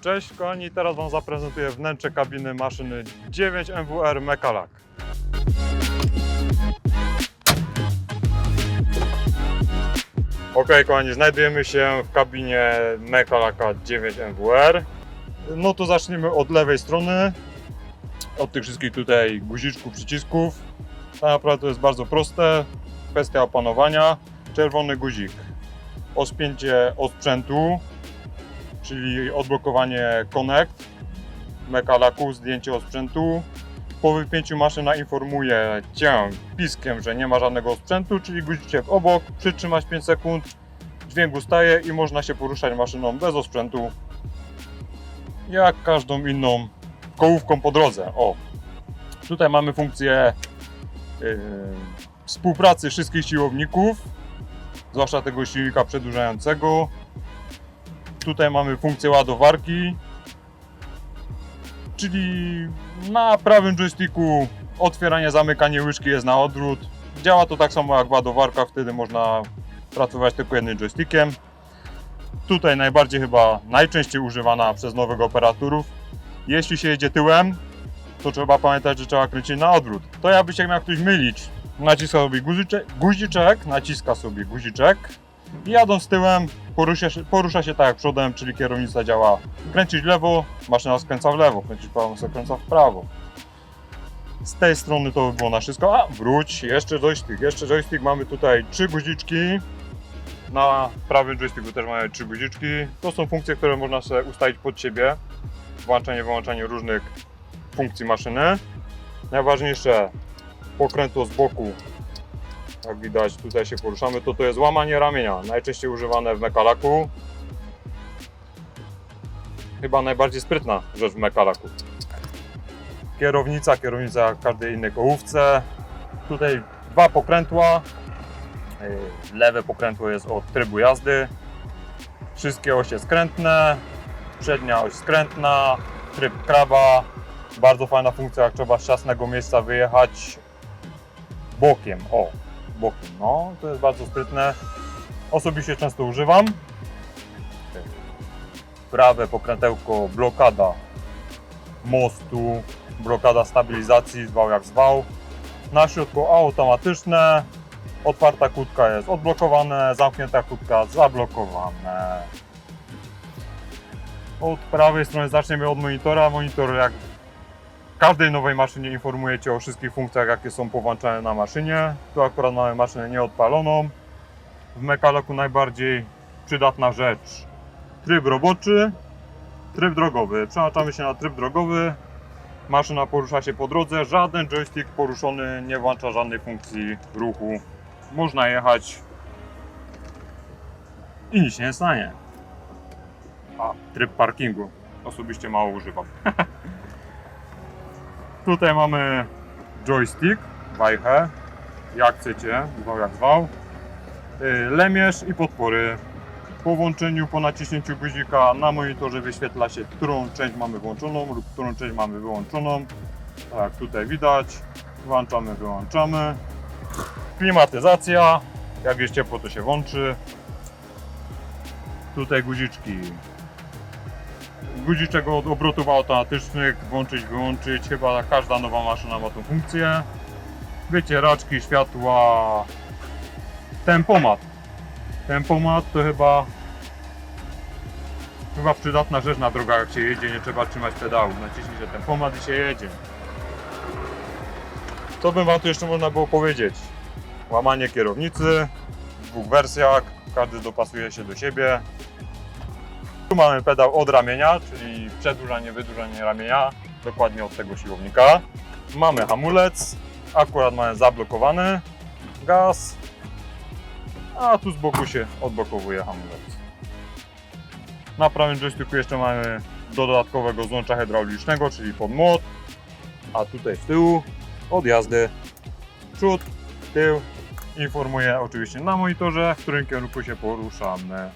Cześć kochani, teraz Wam zaprezentuję wnętrze kabiny maszyny 9 MWR Mechalak. Ok kochani, znajdujemy się w kabinie Mechalaka 9 MWR. No to zaczniemy od lewej strony, od tych wszystkich tutaj guziczków, przycisków. Tak naprawdę to jest bardzo proste, kwestia opanowania. Czerwony guzik, ospięcie osprzętu, czyli odblokowanie Connect, Mekalaku, zdjęcie osprzętu. Po wypięciu maszyna informuje Cię piskiem, że nie ma żadnego osprzętu, czyli guziczek obok, przytrzymać 5 sekund, dźwięk ustaje i można się poruszać maszyną bez osprzętu, jak każdą inną kołówką po drodze. O, tutaj mamy funkcję yy, współpracy wszystkich siłowników, zwłaszcza tego silnika przedłużającego. Tutaj mamy funkcję ładowarki, czyli na prawym joysticku otwieranie, zamykanie łyżki jest na odwrót. Działa to tak samo jak ładowarka, wtedy można pracować tylko jednym joystickiem. Tutaj najbardziej chyba najczęściej używana przez nowych operatorów. Jeśli się jedzie tyłem, to trzeba pamiętać, że trzeba kręcić na odwrót. To jakby się miał ktoś mylić, naciska sobie guziczek, guziczek naciska sobie guziczek jadąc tyłem porusza się, porusza się tak jak przodem, czyli kierownica działa kręcić w lewo, maszyna skręca w lewo, kręcić w prawo, skręca w prawo. Z tej strony to by było na wszystko. A, wróć, jeszcze joystick, jeszcze joystick. Mamy tutaj trzy guziczki. Na prawym joysticku też mamy trzy guziczki. To są funkcje, które można sobie ustawić pod siebie. Włączanie, wyłączanie różnych funkcji maszyny. Najważniejsze pokrętło z boku jak widać tutaj się poruszamy, to to jest łamanie ramienia, najczęściej używane w mekalaku. Chyba najbardziej sprytna rzecz w mekalaku. Kierownica, kierownica każdej innej kołówce. Tutaj dwa pokrętła. Lewe pokrętło jest od trybu jazdy. Wszystkie osie skrętne. Przednia oś skrętna. Tryb kraba. Bardzo fajna funkcja, jak trzeba z ciasnego miejsca wyjechać bokiem. O, bokiem. No, to jest bardzo sprytne. Osobiście często używam. Prawe pokrętełko, blokada mostu, blokada stabilizacji, zwał jak zwał. Na środku automatyczne. Otwarta kłódka jest odblokowane, zamknięta kłódka zablokowane. Od prawej strony zaczniemy od monitora. Monitor jak każdej nowej maszynie informuje Cię o wszystkich funkcjach, jakie są powłączane na maszynie. Tu akurat mamy maszynę nieodpaloną. W Mekalaku najbardziej przydatna rzecz. Tryb roboczy, tryb drogowy. Przełączamy się na tryb drogowy. Maszyna porusza się po drodze. Żaden joystick poruszony nie włącza żadnej funkcji ruchu. Można jechać i nic się nie stanie. A, tryb parkingu. Osobiście mało używam. Tutaj mamy joystick, wajchę, jak chcecie, zwał jak zwał. Yy, Lemierz i podpory. Po włączeniu, po naciśnięciu guzika na monitorze wyświetla się, którą część mamy włączoną lub którą część mamy wyłączoną. Tak jak tutaj widać. Włączamy, wyłączamy. Klimatyzacja. Jak jest ciepło, to się włączy. Tutaj guziczki guziczek od obrotów automatycznych, włączyć, wyłączyć. Chyba każda nowa maszyna ma tą funkcję. Wycieraczki, światła, tempomat. Tempomat to chyba chyba przydatna rzecz na drogach, jak się jedzie, nie trzeba trzymać pedału. Naciśnij się tempomat i się jedzie. Co bym Wam tu jeszcze można było powiedzieć? Łamanie kierownicy w dwóch wersjach, każdy dopasuje się do siebie. Tu mamy pedał od ramienia, czyli przedłużanie, wydłużanie ramienia, dokładnie od tego siłownika. Mamy hamulec, akurat mamy zablokowany gaz, a tu z boku się odblokowuje hamulec. Na prawym joysticku jeszcze mamy dodatkowego złącza hydraulicznego, czyli pod młot, a tutaj z tyłu od jazdy przód, tył. Informuje oczywiście na monitorze, w którym kierunku się poruszamy.